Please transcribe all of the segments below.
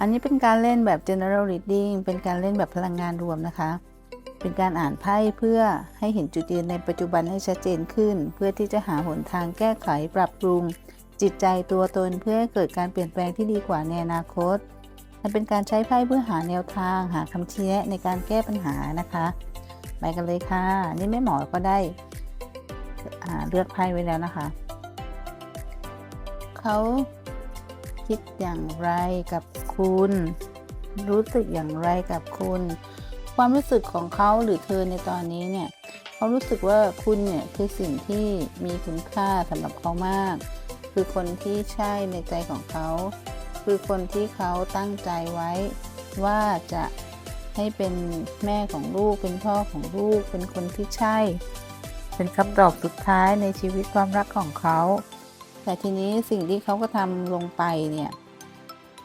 อันนี้เป็นการเล่นแบบ general reading เป็นการเล่นแบบพลังงานรวมนะคะ เป็นการอ่านไพ่เพื่อให้เห็นจุดยืนในปัจจุบันให้ชัดเจนขึ้น เพื่อที่จะหาหนทางแก้ไขปรับปรุง จิตใจตัวตนเพื่อให้เกิดการเปลี่ยนแปลงที่ดีกว่าในอนาคตมันเป็นการใช้ไพ่เพื่อหาแนวทาง หาคำชี้แนะในการแก้ปัญหานะคะไปกันเลยค่ะ นี่แม่หมอก็ได้เลือกไพ่ไว้แล้วนะคะ เขาคิดอย่างไรกับ คุณ รู้สึกอย่างไรกับคุณ ความรู้สึกของเขาหรือเธอในตอนนี้เนี่ยเขารู้สึกว่าคุณเนี่ยคือสิ่งที่มีคุณค่าสำหรับเขามาก คือคนที่ใช่ในใจของเขา คือคนที่เขาตั้งใจไว้ ว่าจะให้เป็นแม่ของลูก เป็นพ่อของลูก เป็นคนที่ใช่ เป็นคำตอบสุดท้ายในชีวิตความรักของเขา แต่ทีนี้สิ่งที่เขาก็ทำลงไปเนี่ย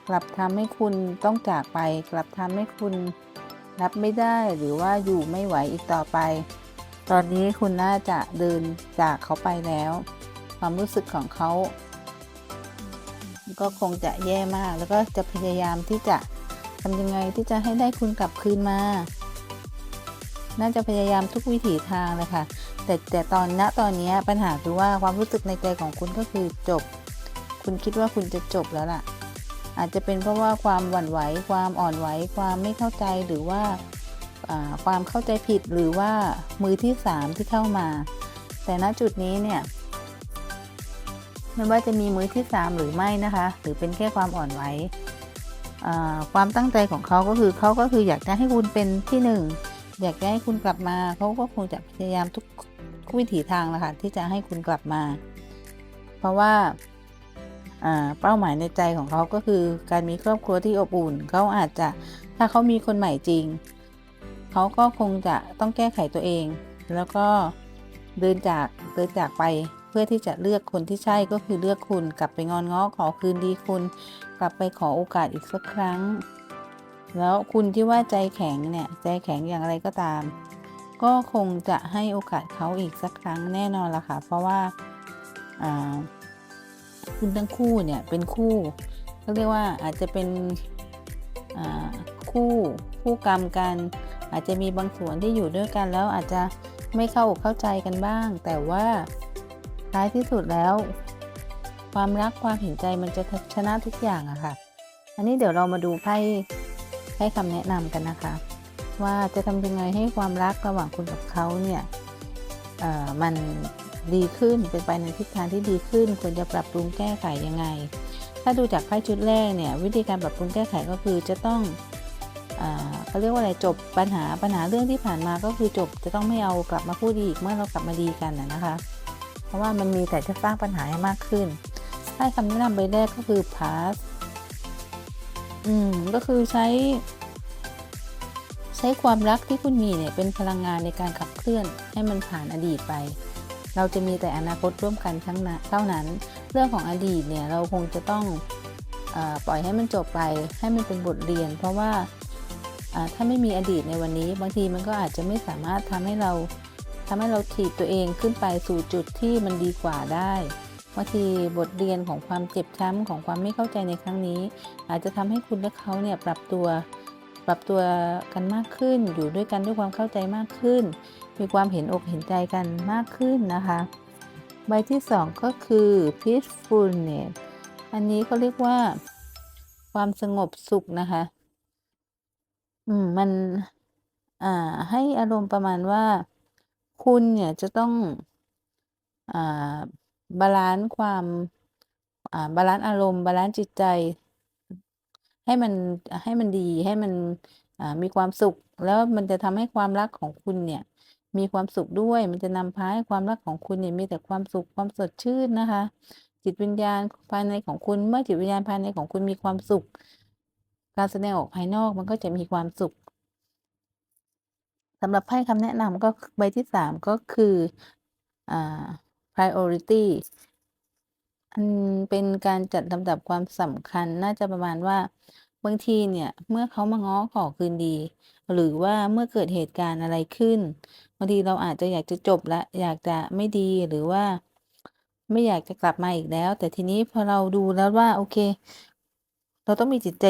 กลับทำให้คุณต้องจากไป กลับทำให้คุณรับไม่ได้หรือว่าอยู่ไม่ไหวอีกต่อไป ตอนนี้คุณน่าจะเดินจากเขาไปแล้ว ความรู้สึกของเขา ก็คงจะแย่มาก แล้วก็จะพยายามที่จะทำยังไงที่จะให้ได้คุณกลับคืนมา น่าจะพยายามทุกวิถีทางเลยค่ะ แต่แต่ตอนณตอนนี้ปัญหาคือว่าความรู้สึกในใจของคุณก็คือจบ คุณคิดว่าคุณจะจบแล้วล่ะ อาจจะเป็นเพราะว่าความหวั่นไหว ความอ่อนไหว ความไม่เข้าใจหรือว่าความเข้าใจผิดหรือว่ามือที่สามที่เข้ามา แต่ณจุดนี้เนี่ยไม่ว่าจะมีมือที่สามหรือไม่นะคะ หรือเป็นแค่ความอ่อนไหวความตั้งใจของเขาก็คือเขาก็คืออยากจะให้คุณเป็นที่หนึ่งอยากจะให้คุณกลับมาเขาก็คงจะพยายามทุกวิถีทางแหละค่ะที่จะให้คุณกลับมา เพราะว่า เป้าหมายในใจของเขาก็คือ การมีครอบครัวที่อบอุ่น เขาอาจจะถ้าเขามีคนใหม่จริง เขาก็คงจะต้องแก้ไขตัวเอง แล้วก็เดินจากเดินจากไปเพื่อที่จะเลือกคนที่ใช่ก็คือเลือกคุณกลับไปงอนง้อขอคืนดีคุณ กลับไปขอโอกาสอีกสักครั้ง แล้วคุณที่ว่าใจแข็งเนี่ยใจแข็งอย่างไรก็ตาม ก็คงจะให้โอกาสเขาอีกสักครั้งแน่นอนละค่ะ เพราะว่าอ่า คุณทั้งคู่เนี่ยเป็นคู่เขาเรียกว่าอาจจะเป็นคู่คู่กรรมกัน อาจจะมีบางส่วนที่อยู่ด้วยกันแล้วอาจจะไม่เข้าอกเข้าใจกันบ้าง แต่ว่าท้ายที่สุดแล้ว ความรักความเห็นใจมันจะชนะทุกอย่างอะค่ะ อันนี้เดี๋ยวเรามาดูไพ่ให้คำแนะนำกันนะคะ ว่าจะทำยังไงให้ความรักระหว่างคุณกับเขาเนี่ยมัน ดีขึ้นเป็นไปในทิศทางที่ดีขึ้น ควรจะปรับปรุงแก้ไขยังไง ถ้าดูจากไพ่ชุดแรกเนี่ยวิธีการปรับปรุงแก้ไขก็คือจะต้องเขาเรียกว่าอะไรจบปัญหาปัญหาเรื่องที่ผ่านมาก็คือจบจะต้องไม่เอากลับมาพูดอีกเมื่อเรากลับมาดีกันนะคะ เพราะว่ามันมีแต่จะสร้างปัญหาให้มากขึ้นไพ่คำแนะนำใบแรกก็คือ pass อืมก็คือใช้ ใช้ความรักที่คุณมีเนี่ยเป็นพลังงานในการขับเคลื่อนให้มันผ่านอดีตไป เราจะมีแต่อนาคตร่วมกันทั้งนั้นเท่านั้น เรื่องของอดีตเนี่ยเราคงจะต้องอปล่อยให้มันจบไปให้มันเป็นบทเรียน เพราะว่าอ่าถ้าไม่มีอดีตในวันนี้ บางทีมันก็อาจจะไม่สามารถทำให้เราทำให้เราถีบตัวเองขึ้นไปสู่จุดที่มันดีกว่าได้บางทีบทเรียนของความเจ็บช้ำของความไม่เข้าใจในครั้งนี้ อาจจะทำให้คุณและเขาเนี่ยปรับตัว ปรับตัวกันมากขึ้น อยู่ด้วยกันด้วยความเข้าใจมากขึ้น มีความเห็นอกเห็นใจกันมากขึ้นนะคะ ใบที่สองก็คือ peacefulness อันนี้เขาเรียกว่า ความสงบสุขนะคะ อืม มัน อ่า ให้อารมณ์ประมาณว่า คุณเนี่ยจะต้อง อ่า บาลันซ์ความ อ่า บาลันซ์อารมณ์ บาลันซ์จิตใจ ให้มันให้มันดีให้มันมีความสุข แล้วมันจะทำให้ความรักของคุณเนี่ย มีความสุขด้วย มันจะนำพาให้ความรักของคุณเนี่ยมีแต่ความสุขความสดชื่นนะคะ จิตวิญญาณภายในของคุณเมื่อจิตวิญญาณภายในของคุณมีความสุข การแสดงออกภายนอกมันก็จะมีความสุขสำหรับไพ่คำแนะนำก็ใบที่สามก็คืออ่า priority อันเป็นการจัดลำดับความสำคัญ น่าจะประมาณว่า บางทีเนี่ย เมื่อเขามาง้อขอคืนดี หรือว่าเมื่อเกิดเหตุการณ์อะไรขึ้น บางทีเราอาจจะอยากจะจบแล้ว อยากจะไม่ดี หรือว่า ไม่อยากจะกลับมาอีกแล้ว แต่ทีนี้พอเราดูแล้วว่า โอเค เราต้องมีจิตใจ